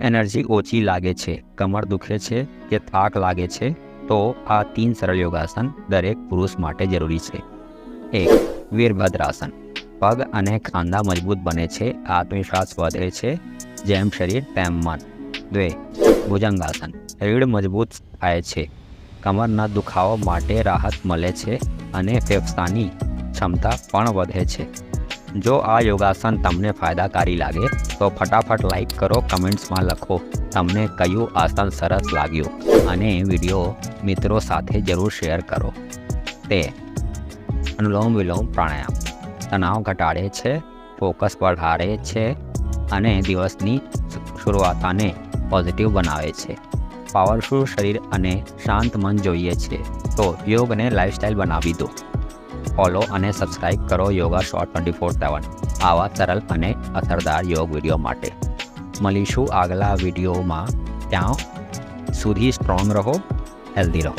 Energy ઓછી લાગે છે કમર દુખે છે કે થાક લાગે છે, તો આ તીન સરળ યોગાસન દરેક પુરુષ માટે જરૂરી છે. એક, વીરભદ્રાસન. પગ અને ખાંદા મજબૂત બને છે, આત્મવિશ્વાસ વધે છે, જેમ શરીર તેમ મન. દ્વે ભુજંગાસન. રીઢ મજબૂત થાય છે. કમરના દુખાવા માટે રાહત મળે છે અને ફેફસાની ક્ષમતા પણ વધે છે. જો આ યોગાસન તમને ફાયદાકારી લાગે, તો ફટાફટ લાઈક કરો, કમેન્ટ્સમાં લખો, તમને કયું આસન સરસ લાગ્યું? અને વીડિયો મિત્રો સાથે જરૂર શેર કરો. તે અનુલોમ વિલોમ પ્રાણાયામ. તણાવ ઘટાડે છે ફોકસ વધારે છે, અને દિવસની શરૂઆતને પોઝિટિવ બનાવે છે. પાવરફુલ શરીર અને શાંત મન જોઈએ છે. તો યોગને લાઈફસ્ટાઈલ બનાવી દો. ફોલો અને સબસ્ક્રાઇબ કરો yoga short twenty four seven. આવા સરળ અને અસરદાર યોગ વીડિયો માટે. મળીશું આગલા વિડીયોમાં. ત્યાં સુધી સ્ટ્રોંગ રહો, હેલ્ધી રહો.